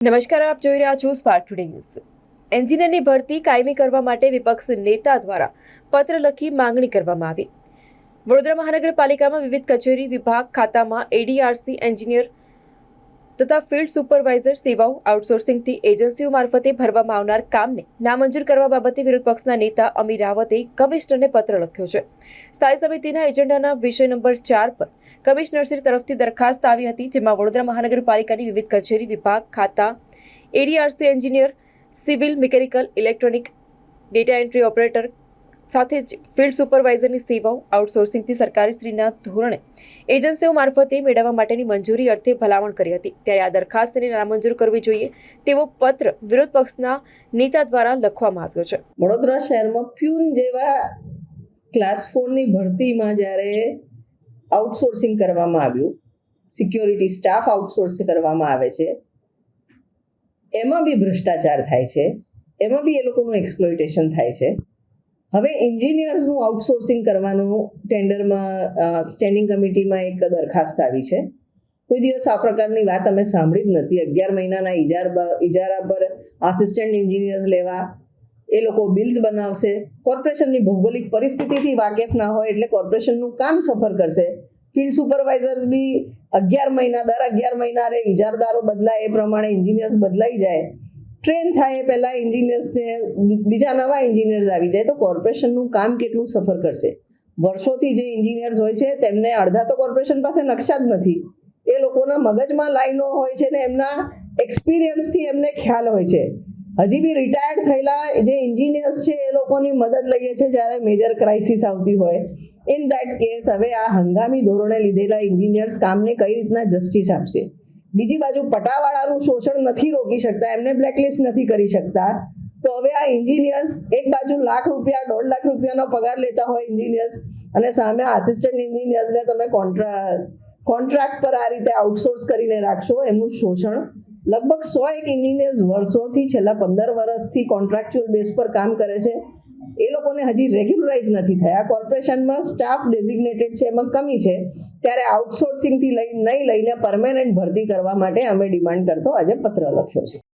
નમસ્કાર, આપ જોઈ રહ્યા છો સ્પાર્ક ટુડે ન્યૂઝ એન્જિનિયરની ભરતી કાયમી કરવા માટે વિપક્ષ નેતા દ્વારા પત્ર લખી માંગણી કરવામાં આવી. વડોદરા મહાનગરપાલિકામાં વિવિધ કચેરી વિભાગ ખાતામાં એડીઆરસી એન્જિનિયર તથા ફિલ્ડ સુપરવાઇઝર સેવાઓ આઉટસોર્સિંગથી એજન્સીઓ મારફતે ભરવામાં આવનાર કામને નામંજૂર કરવા બાબતે વિરોધ પક્ષના નેતા અમીર રાવતે કમિશનરને પત્ર લખ્યો છે. સ્થાયી સમિતિના એજન્ડાના વિષય નંબર ચાર પર કમિશનરશ્રી તરફથી દરખાસ્ત આવી હતી, જેમાં વડોદરા મહાનગરપાલિકાની વિવિધ કચેરી, વિભાગ, ખાતા, ADRC engineer, civil mechanical, electronic, data entry operator સાથે જ ફિલ્ડ સુપરવાઇઝરની સેવાઓ આઉટસોર્સિંગથી સરકારીશ્રીના ધોરણે એજન્સીઓ મારફતે મેળવવા માટેની મંજૂરી અર્થે ભલામણ કરી હતી. ત્યારે આ દરખાસ્તને નામંજૂર કરવી જોઈએ તેવો પત્ર વિરોધ પક્ષના નેતા દ્વારા લખવામાં આવ્યો છે. વડોદરા શહેરમાં પ્યુન જેવા ક્લાસ ફોરની ભરતીમાં જ્યારે આઉટસોર્સિંગ કરવામાં આવ્યું, સિક્યોરિટી સ્ટાફ આઉટસોર્સ કરવામાં આવે છે, એમાં બી ભ્રષ્ટાચાર થાય છે, એમાં બી એ લોકોનું એક્સપ્લોઇટેશન થાય છે હવે એન્જિનિયર્સનું આઉટસોર્સિંગ કરવાનું ટેન્ડરમાં સ્ટેન્ડિંગ કમિટીમાં એક દરખાસ્ત આવી છે. કોઈ દિવસ આ પ્રકારની વાત અમે સાંભળી જ નથી. અગિયાર મહિનાના ઇજાર ઇજારા પર આસિસ્ટન્ટ એન્જિનિયર્સ લેવા, એ લોકો બિલ્સ બનાવશે. કોર્પોરેશનની ભૌગોલિક પરિસ્થિતિથી વાકેફ ના હોય એટલે કોર્પોરેશનનું કામ સફર કરશે. ફિલ્ડ સુપરવાઇઝર્સ બી અગિયાર મહિના, દર અગિયાર મહિના ઇજારદારો બદલાય, એ પ્રમાણે એન્જિનિયર્સ બદલાઈ જાય. ટ્રેન થાય એ પહેલાં એન્જિનિયર્સને બીજા નવા એન્જિનિયર્સ આવી જાય તો કોર્પોરેશનનું કામ કેટલું સફર કરશે? વર્ષોથી જે એન્જિનિયર્સ હોય છે તેમને અડધા તો કોર્પોરેશન પાસે નકશા જ નથી. એ લોકોના મગજમાં લાઈનો હોય છે ને એમના એક્સપિરિયન્સથી એમને ખ્યાલ હોય છે. હજી બી રિટાયર્ડ થયેલા જે એન્જિનિયર્સ છે એ લોકોની મદદ લઈએ છે જ્યારે મેજર ક્રાઇસિસ આવતી હોય. ઇન દેટ કેસ હવે આ હંગામી ધોરણે લીધેલા એન્જિનિયર્સ કામને કઈ રીતના જસ્ટિસ આપશે? બીજી બાજુ પટાવાળાનું શોષણ નથી રોકી શકતા, એમને બ્લેકલિસ્ટ નથી કરી શકતા. તો હવે આ એન્જિનિયર્સ એક બાજુ લાખ રૂપિયા, દોઢ લાખ રૂપિયાનો પગાર લેતા હોય એન્જિનિયર્સ અને સામે આસિસ્ટન્ટ એન્જિનિયર્સને તમે કોન્ટ્રા કોન્ટ્રાક્ટ પર આ રીતે આઉટસોર્સ કરીને રાખશો, એમનું શોષણ લગભગ સો એક એન્જિનિયર્સ વર્ષોથી છેલ્લા પંદર વર્ષથી કોન્ટ્રાક્ચ્યુઅલ બેઝ પર કામ કરે છે. એ લોકોને હજી રેગ્યુલરાઇઝ નથી થયા. કોર્પોરેશનમાં સ્ટાફ ડેઝિગ્નેટેડ છે, એમાં કમી છે. ત્યારે આઉટસોર્સિંગથી લઈ નહીં લઈને પરમેનન્ટ ભરતી કરવા માટે અમે ડિમાન્ડ કરતો આજે પત્ર લખ્યો છે.